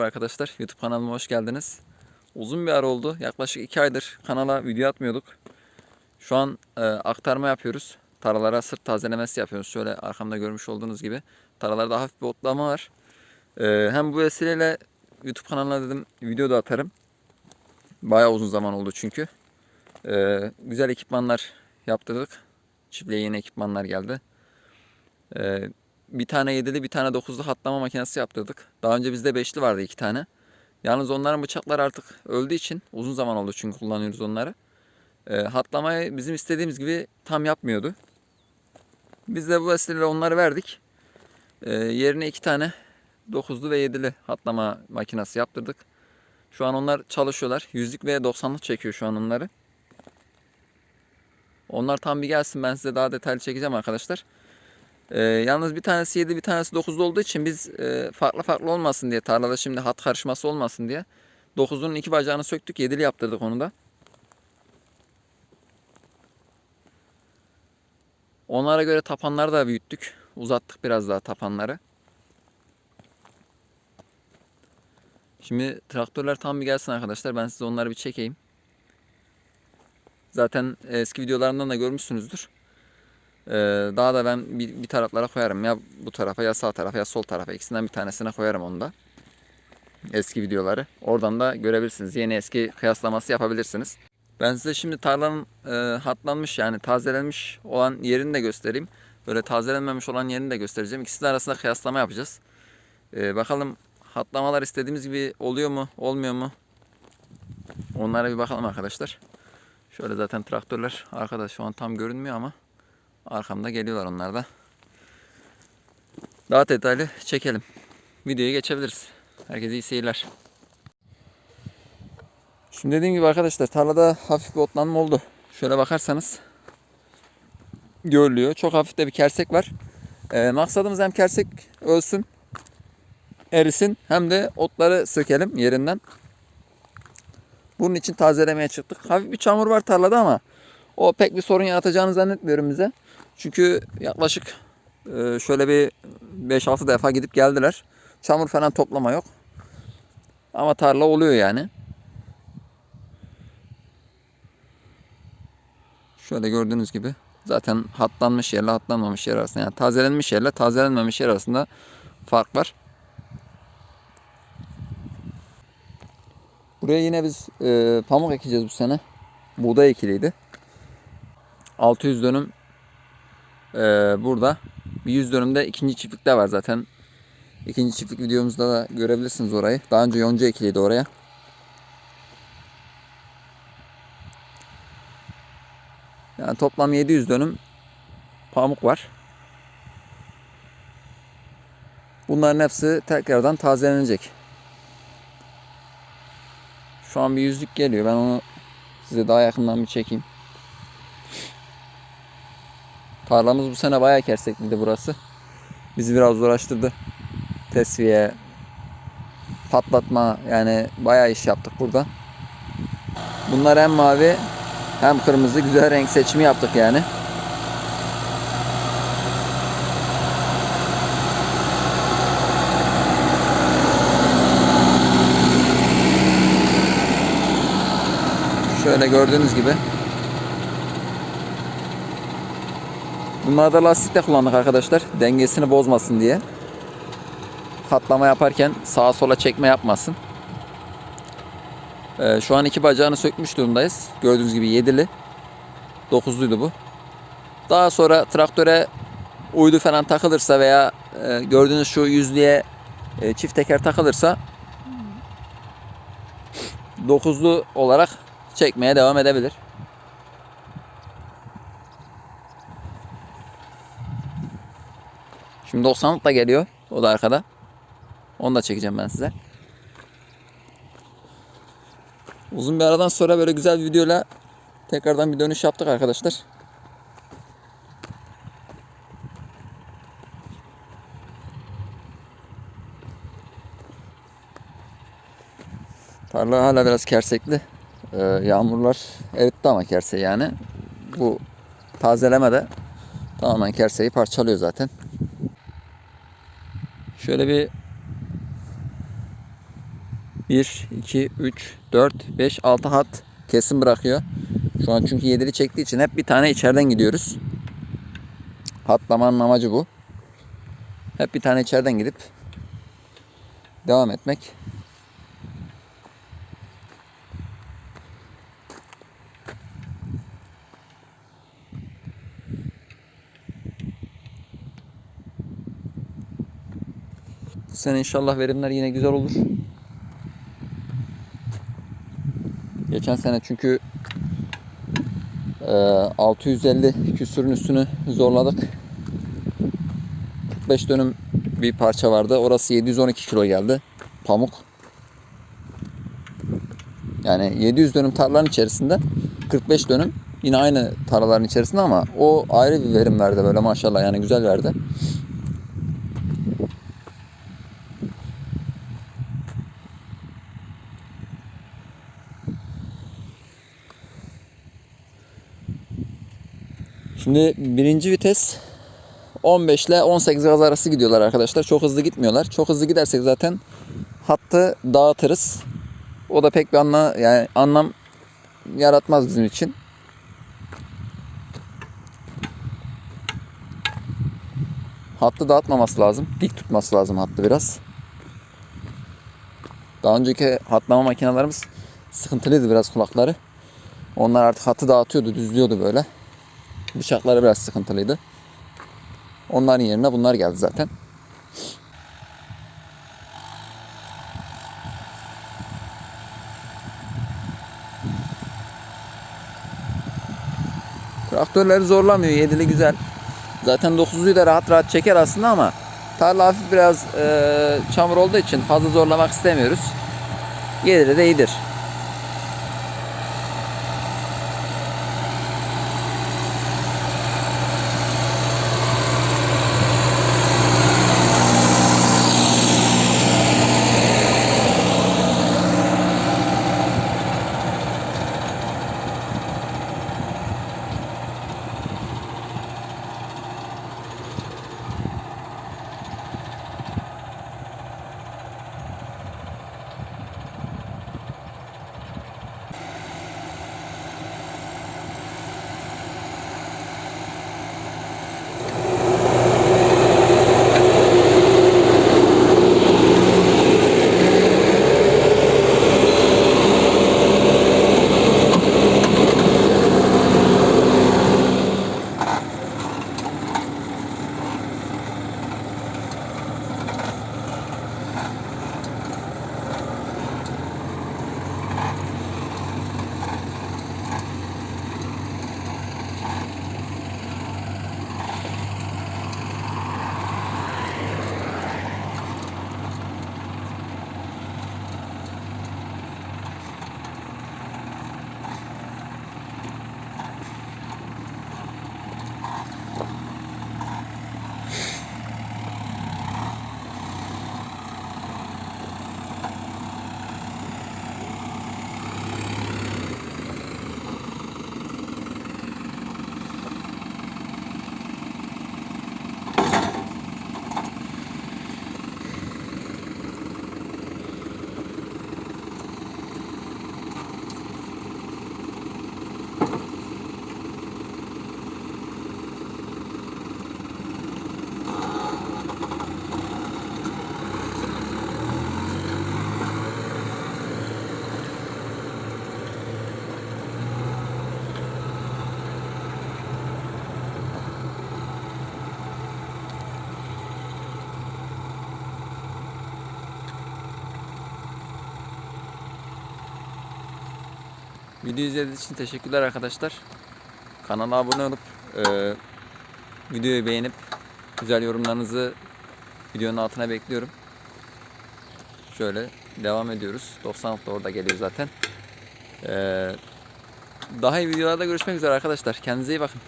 Arkadaşlar YouTube kanalıma hoş geldiniz. Uzun bir ara oldu. Yaklaşık 2 aydır kanala video atmıyorduk. Şu an e, aktarma yapıyoruz. Taralara sırt tazelemesi yapıyoruz. Şöyle arkamda görmüş olduğunuz gibi. Taralarda hafif bir otlama var. E, hem bu vesileyle YouTube kanalına dedim video da atarım. Bayağı uzun zaman oldu çünkü. E, güzel ekipmanlar yaptırdık. Çiftliğe yeni ekipmanlar geldi. E, bir tane 7'li bir tane 9'lu hatlama makinesi yaptırdık. Daha önce bizde 5'li vardı iki tane. Yalnız onların bıçakları artık öldüğü için uzun zaman oldu çünkü kullanıyoruz onları. E, hatlamayı bizim istediğimiz gibi tam yapmıyordu. Biz de bu vesileyle onları verdik. E, yerine iki tane 9'lu ve 7'li hatlama makinesi yaptırdık. Şu an onlar çalışıyorlar. Yüzlük ve 90'lık çekiyor şu an onları. Onlar tam bir gelsin ben size daha detaylı çekeceğim arkadaşlar. Ee, yalnız bir tanesi 7 bir tanesi 9'da olduğu için biz e, farklı farklı olmasın diye tarlada şimdi hat karışması olmasın diye 9'un iki bacağını söktük 7'li yaptırdık onu da. Onlara göre tapanları da büyüttük. Uzattık biraz daha tapanları. Şimdi traktörler tam bir gelsin arkadaşlar. Ben size onları bir çekeyim. Zaten eski videolarımdan da görmüşsünüzdür. Ee, daha da ben bir, bir taraflara koyarım. Ya bu tarafa ya sağ tarafa ya sol tarafa. ikisinden bir tanesine koyarım onu da. Eski videoları. Oradan da görebilirsiniz. Yeni eski kıyaslaması yapabilirsiniz. Ben size şimdi tarlanın e, hatlanmış yani tazelenmiş olan yerini de göstereyim. Böyle tazelenmemiş olan yerini de göstereceğim. İkisinin arasında kıyaslama yapacağız. Ee, bakalım hatlamalar istediğimiz gibi oluyor mu, olmuyor mu? Onlara bir bakalım arkadaşlar. Şöyle zaten traktörler arkada şu an tam görünmüyor ama arkamda geliyorlar onlar da. Daha detaylı çekelim. Videoya geçebiliriz. Herkese iyi seyirler. Şimdi dediğim gibi arkadaşlar tarlada hafif bir otlanma oldu. Şöyle bakarsanız görülüyor. Çok hafif de bir kersek var. Ee, maksadımız hem kersek ölsün, erisin hem de otları sökelim yerinden. Bunun için tazelemeye çıktık. Hafif bir çamur var tarlada ama o pek bir sorun yaratacağını zannetmiyorum bize. Çünkü yaklaşık e, şöyle bir 5-6 defa gidip geldiler. Çamur falan toplama yok. Ama tarla oluyor yani. Şöyle gördüğünüz gibi zaten hatlanmış yerle hatlanmamış yer arasında yani tazelenmiş yerle tazelenmemiş yer arasında fark var. Buraya yine biz e, pamuk ekeceğiz bu sene. Buğday ekiliydi. 600 dönüm e, burada. Bir 100 dönümde ikinci çiftlikte var zaten. İkinci çiftlik videomuzda da görebilirsiniz orayı. Daha önce yonca ekiliydi oraya. Yani toplam 700 dönüm pamuk var. Bunların hepsi tekrardan tazelenecek. Şu an bir yüzlük geliyor. Ben onu size daha yakından bir çekeyim. Tarlamız bu sene bayağı kersekliydi burası. Bizi biraz uğraştırdı. Tesviye, patlatma yani bayağı iş yaptık burada. Bunlar hem mavi hem kırmızı güzel renk seçimi yaptık yani. Şöyle gördüğünüz gibi. Bunlarda lastik de kullandık arkadaşlar. Dengesini bozmasın diye. Katlama yaparken sağa sola çekme yapmasın. Ee, şu an iki bacağını sökmüş durumdayız. Gördüğünüz gibi yedili. Dokuzluydu bu. Daha sonra traktöre uydu falan takılırsa veya e, gördüğünüz şu yüzlüğe e, çift teker takılırsa dokuzlu olarak çekmeye devam edebilir. Şimdi 90'lık da geliyor. O da arkada. Onu da çekeceğim ben size. Uzun bir aradan sonra böyle güzel bir videoyla tekrardan bir dönüş yaptık arkadaşlar. Tarla hala biraz kersekli. Ee, yağmurlar eritti ama kerseyi yani. Bu tazeleme de tamamen kerseyi parçalıyor zaten. Şöyle bir 1, 2, 3, 4, 5, 6 hat kesin bırakıyor. Şu an çünkü yedili çektiği için hep bir tane içeriden gidiyoruz. Hatlamanın amacı bu. Hep bir tane içeriden gidip devam etmek. Bu sene inşallah verimler yine güzel olur. Geçen sene çünkü e, 650 küsürün üstünü zorladık. 45 dönüm bir parça vardı. Orası 712 kilo geldi. Pamuk. Yani 700 dönüm tarlanın içerisinde 45 dönüm yine aynı tarlaların içerisinde ama o ayrı bir verim verdi böyle maşallah yani güzel verdi. Şimdi birinci vites 15 ile 18 gaz arası gidiyorlar arkadaşlar. Çok hızlı gitmiyorlar. Çok hızlı gidersek zaten hattı dağıtırız. O da pek bir anla, yani anlam yaratmaz bizim için. Hattı dağıtmaması lazım. Dik tutması lazım hattı biraz. Daha önceki hatlama makinelerimiz sıkıntılıydı biraz kulakları. Onlar artık hattı dağıtıyordu, düzlüyordu böyle. Bıçakları biraz sıkıntılıydı. Onların yerine bunlar geldi zaten. Traktörleri zorlamıyor. Yedili güzel. Zaten 9'luyu da rahat rahat çeker aslında ama tarla hafif biraz e, çamur olduğu için fazla zorlamak istemiyoruz. Yedili de iyidir. Video izlediğiniz için teşekkürler arkadaşlar. Kanala abone olup e, videoyu beğenip güzel yorumlarınızı videonun altına bekliyorum. Şöyle devam ediyoruz. 96 da orada geliyor zaten. E, daha iyi videolarda görüşmek üzere arkadaşlar. Kendinize iyi bakın.